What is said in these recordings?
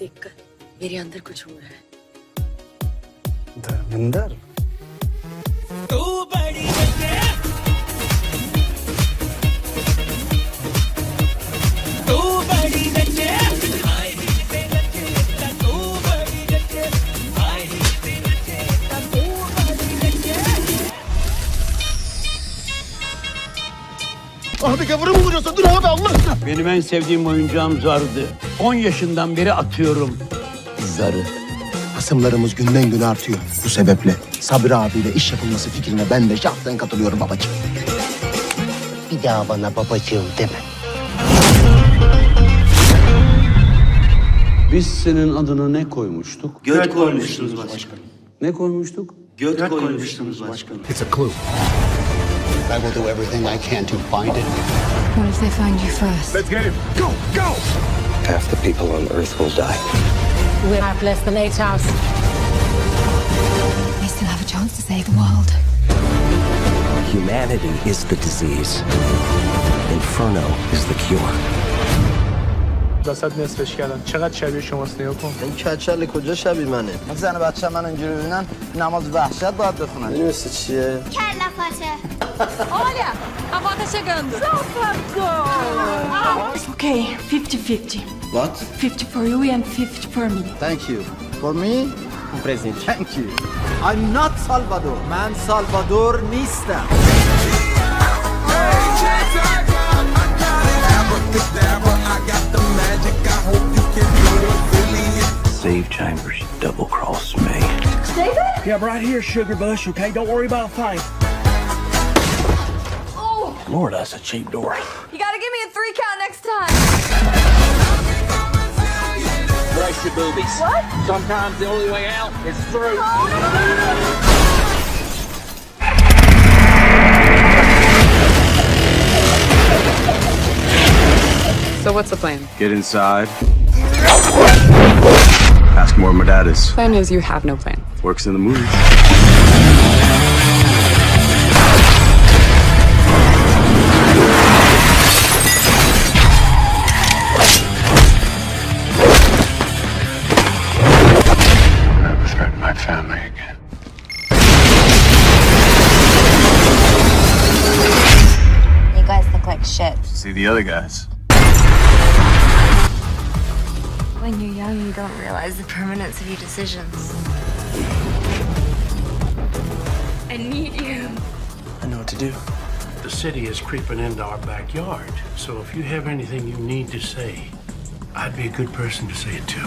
देखकर मेरे अंदर कुछ हो रहा है। Dharmendra? Abi gavuru mu vuruyorsun? Dur abi Allah aşkına. Benim en sevdiğim oyuncağım zardı. 10 yaşından beri atıyorum zarı. Hasımlarımız günden güne artıyor. Bu sebeple Sabri abiyle iş yapılması fikrine ben de şahsen katılıyorum babacığım. Bir daha bana babacığım deme. Biz senin adını ne koymuştuk? Göt koymuştunuz başkanım. Ne koymuştuk? Göt koymuştunuz başkanım. It's a clue. I will do everything I can to find it. What if they find you first? Let's get him. Go, go! Half the people on Earth will die. We have less than eight hours. They still have a chance to save the world. Humanity is the disease. Inferno is the cure. وسط نصفش کردم چقدر شبیه شماست نگاه کن این کچل کجا شبیه منه زن بچه من اینجوری ببینن نماز وحشت باید بخونن میدونستی چیه کله پاچه It's okay. 50-50. What? 50 for you and 50 for me. Thank you. For me? Present. Thank you. I'm not Salvador. من سالوادور نیستم. Save Chambers double crossed me. David? Yeah, I'm right here, Sugar Bush, okay? Don't worry about a fight. Oh. Lord, that's a cheap door. You gotta give me a three count next time. Brace your boobies. What? Sometimes the only way out is through. Oh, so what's the plan? Get inside. Ask him where my dad is. Plan is you have no plan. Works in the movies. Never threaten my family again. You guys look like shit. See the other guys. When you're young, you don't realize the permanence of your decisions. I need you. I know what to do. The city is creeping into our backyard, so if you have anything you need to say, I'd be a good person to say it to.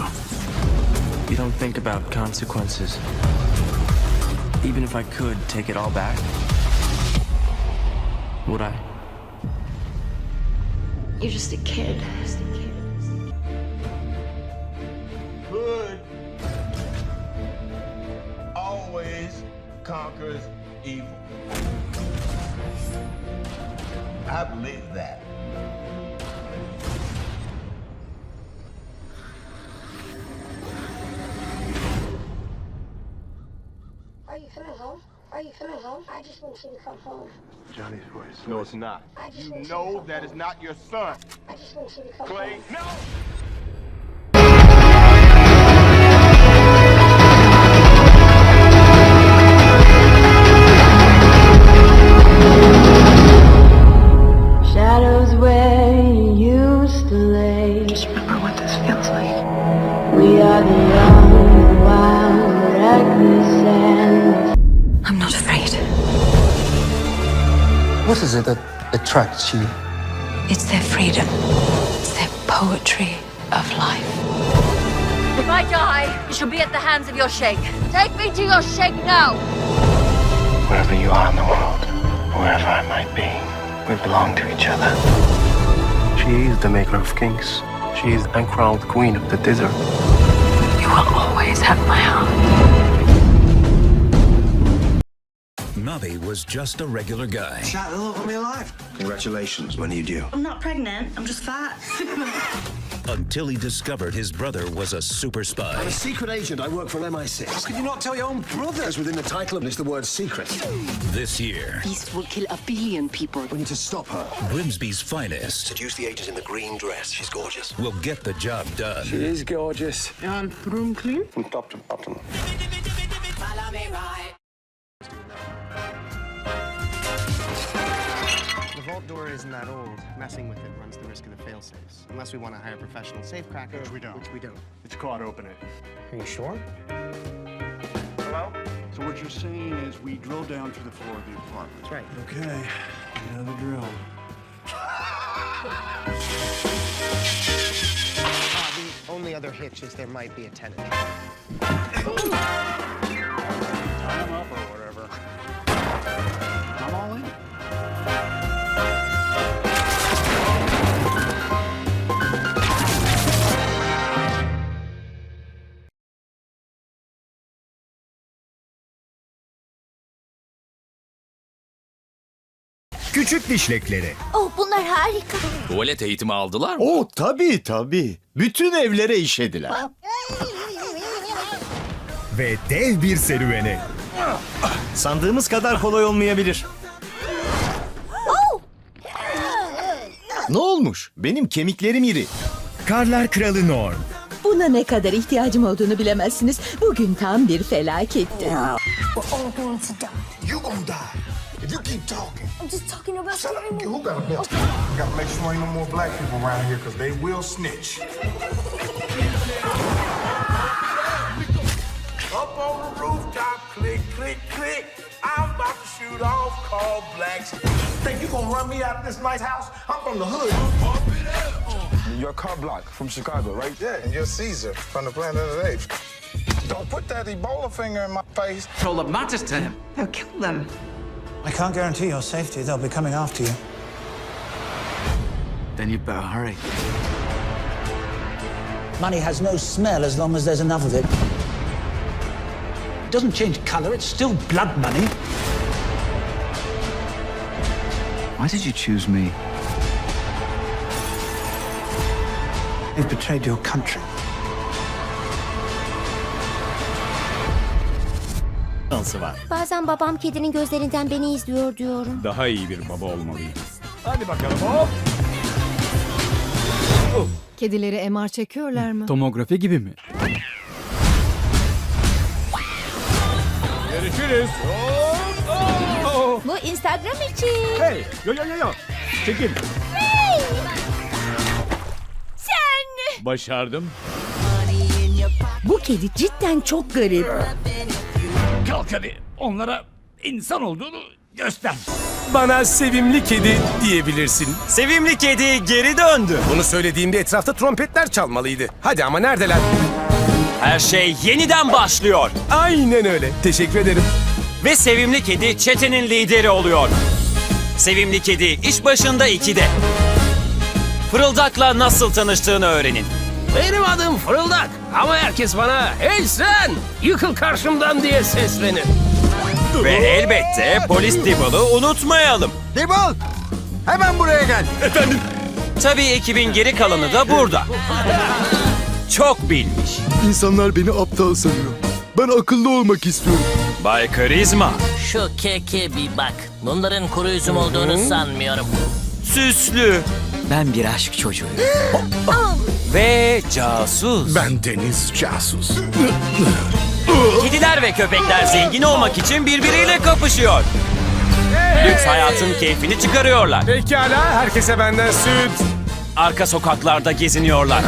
You don't think about consequences. Even if I could take it all back, would I? You're just a kid. Good I believe that. Are you coming home? Are you coming home? I just want you to come home. Johnny's voice. No, it's not. I just You want know you to that is not your son. I just want you to come Clay, home. no! Attracts you? It's their freedom. It's their poetry of life. If I die, it shall be at the hands of your sheikh. Take me to your sheikh now. Wherever you are in the world, wherever I might be, we belong to each other. She is the maker of kings. She is the uncrowned queen of the desert. You will always have my heart. Nobby was just a regular guy. Chat the love of my life. Congratulations. When are you due? I'm not pregnant. I'm just fat. until he discovered his brother was a super spy. I'm a secret agent. I work for MI6. How can you not tell your own brother? Because within the title of this, the word secret. This year, Beast will kill a billion people. We need to stop her. Grimsby's finest Seduce the agent in the green dress. She's gorgeous. We'll get the job done. She is gorgeous. And room clean? From top to bottom. The vault door isn't that old. Messing with it runs the risk of the failsafes. Unless we want to hire a professional safecrackers. Which we don't. Which we don't. It's called open it. Are you sure? Hello? So what you're saying is we drill down through the floor of the apartment. That's right. Okay, another drill. Uh, the only other hitch is there might be a tenant. Time up Küçük dişlekleri. Oh bunlar harika. Tuvalet eğitimi aldılar mı? Oh tabii tabii. Bütün evlere işediler. Ve dev bir serüveni. Sandığımız kadar kolay olmayabilir. Ne olmuş? Benim kemiklerim iri. Karlar Kralı Norm. Buna ne kadar ihtiyacım olduğunu bilemezsiniz. Bugün tam bir felaketti. You gonna die if you keep talking. I'm just talking about Shut up. Who got a bill? Gotta make sure ain't no more black people around here because they will snitch. Up on the rooftop, click, click, click. I'm about to shoot off, call blacks. Think you gonna run me out of this nice house? I'm from the hood. You're a car block from Chicago, right? Yeah, and you're Caesar from the planet of the apes. Don't put that Ebola finger in my face. All that matters to him. They'll kill them. I can't guarantee your safety. They'll be coming after you. Then you'd better hurry. Money has no smell as long as there's enough of it. It doesn't change color, it's still blood money. Why did you choose me? You've betrayed your country. Dansı var. Bazen babam kedinin gözlerinden beni izliyor diyorum. Daha iyi bir baba olmalıyım. Hadi bakalım hop. Kedileri MR çekiyorlar mı? Tomografi gibi mi? Görüşürüz. Bu Instagram için. Hey, yo yo yo yo. Çekil. Sen. Başardım. Bu kedi cidden çok garip. Kalk hadi. Onlara insan olduğunu göster. Bana sevimli kedi diyebilirsin. Sevimli kedi geri döndü. Bunu söylediğimde etrafta trompetler çalmalıydı. Hadi ama neredeler? Her şey yeniden başlıyor. Aynen öyle. Teşekkür ederim. Ve sevimli kedi çetenin lideri oluyor. Sevimli kedi iş başında 2'de. Fırıldak'la nasıl tanıştığını öğrenin. Benim adım Fırıldak. Ama herkes bana hey sen yıkıl karşımdan diye seslenir. Ve elbette polis Dibble'ı unutmayalım. Dibble! Hemen buraya gel. Efendim? Tabii ekibin geri kalanı da burada. Çok bilmiş. İnsanlar beni aptal sanıyor. Ben akıllı olmak istiyorum. Bay Karizma. Şu keke bir bak. Bunların kuru üzüm olduğunu sanmıyorum. Süslü. Ben bir aşk çocuğuyum. Ve casus. Ben Deniz Casus. Kediler ve köpekler zengin olmak için birbiriyle kapışıyor. Lüks hayatın keyfini çıkarıyorlar. Pekala herkese benden süt. Arka sokaklarda geziniyorlar.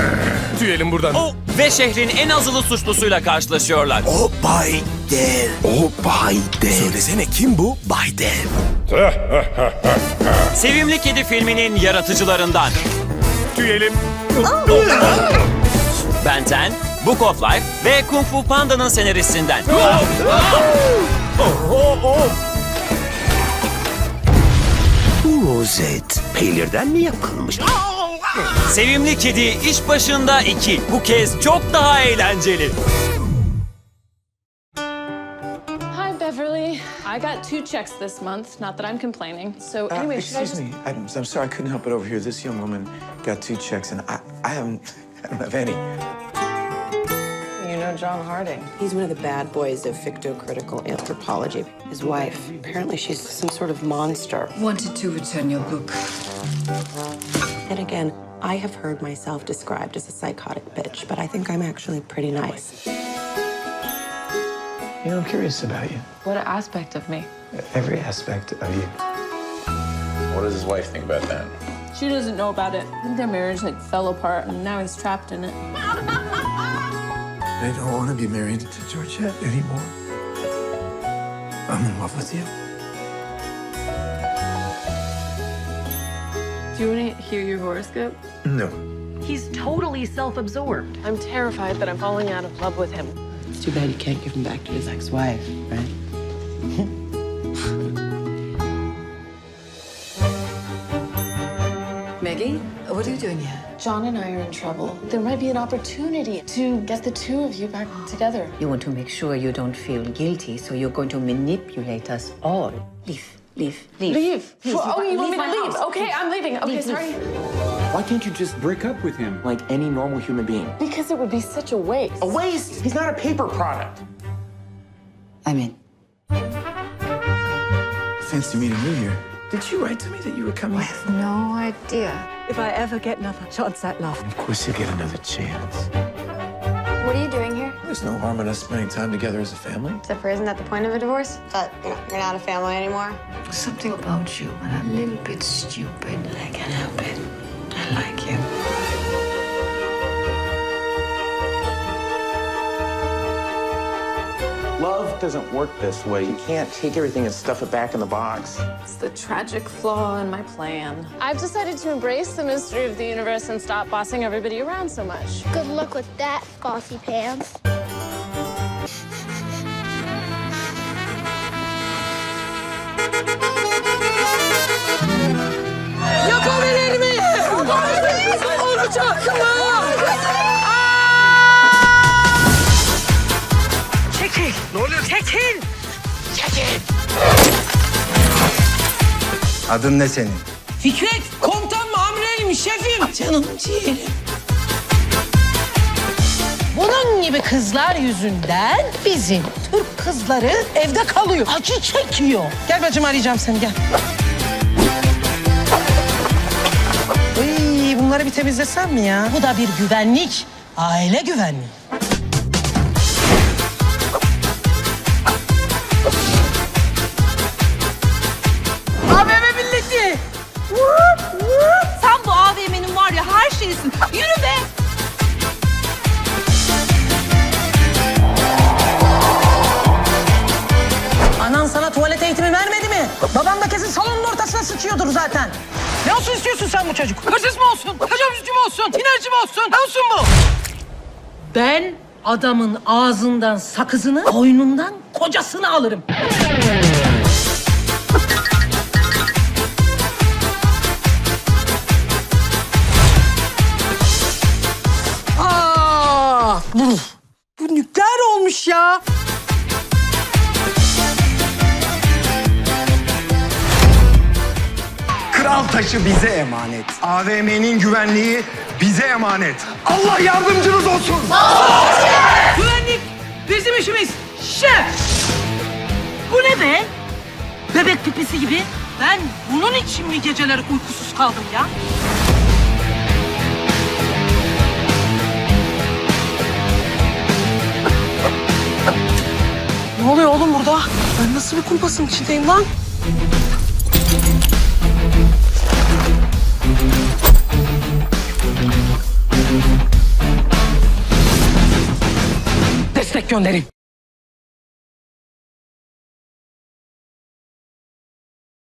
Tüyelim buradan. O ve şehrin en azılı suçlusuyla karşılaşıyorlar. O Bay Dev. O Bay Dev. Söylesene kim bu? Bay Dev. Sevimli Kedi filminin yaratıcılarından. Tüyelim. Benten, Book of Life ve Kung Fu Panda'nın senaristinden. Bu rozet peynirden mi yapılmış? Sevimli Kedi iş başında 2. Bu kez çok daha eğlenceli. Two checks this month. Not that I'm complaining. So uh, anyway, should I just... me. I'm, I'm sorry I couldn't help but overhear this young woman got two checks and I, I haven't I don't have any. You know John Harding. He's one of the bad boys of fictocritical anthropology. His wife, apparently she's some sort of monster. Wanted to return your book. And again, I have heard myself described as a psychotic bitch, but I think I'm actually pretty nice. You know, I'm curious about you. What aspect of me? Every aspect of you. What does his wife think about that? She doesn't know about it. I think their marriage like fell apart and now he's trapped in it. I don't want to be married to Georgette anymore. I'm in love with you. Do you want to hear your horoscope? No. He's totally self-absorbed. I'm terrified that I'm falling out of love with him. It's too bad you can't give him back to his ex-wife, right? Maggie, what are you doing here? John and I are in trouble. There might be an opportunity to get the two of you back together. You want to make sure you don't feel guilty, so you're going to manipulate us all. Leave, leave, leave. Leave. Please, oh, leave you want me to leave? house. Okay, I'm leaving. Okay, Leave, sorry. Why can't you just break up with him like any normal human being? Because it would be such a waste. A waste? He's not a paper product. I mean. Fancy meeting you here. Did you write to me that you were coming? I have no idea. If I ever get another chance at love, Of course you get another chance. What are you doing here? There's no harm in us spending time together as a family. Except for, isn't that the point of a divorce? That you know, you're not a family anymore? Something about you, and a little bit stupid. I can't help it. I like you. Love doesn't work this way. You can't take everything and stuff it back in the box. It's the tragic flaw in my plan. I've decided to embrace the mystery of the universe and stop bossing everybody around so much. Good luck with that, bossy pants. Mı? Çekil. Ne oluyor? Çekil. Çekil. Adın ne senin? Fikret, komutan mı amireyim şefim? Canım ciğerim. Bunun gibi kızlar yüzünden bizim Türk kızları evde kalıyor. Acı çekiyor. Gel bacım arayacağım seni gel. Bunları bir temizlesem mi ya? Bu da bir güvenlik. Aile güvenliği. AVM milleti. Sen bu AVM'nin var ya her şeysin. Yürü be. Anan sana tuvalet eğitimi vermedi mi? Baban da kesin salonun ortasına sıçıyordur zaten. Olsun istiyorsun sen bu çocuk? Hırsız mı olsun? Tecavüzcü mü olsun? Tinerci mi olsun? Ne olsun bu? Ben adamın ağzından sakızını, koynundan kocasını alırım. Aa, bu, bu nükleer olmuş ya. Kral taşı bize emanet. AVM'nin güvenliği bize emanet. Allah yardımcınız olsun. Güvenlik bizim işimiz. Şef! Bu ne be? Bebek pipisi gibi. Ben bunun için mi geceleri uykusuz kaldım ya? Ne oluyor oğlum burada? Ben nasıl bir kumpasın içindeyim lan? göndereyim.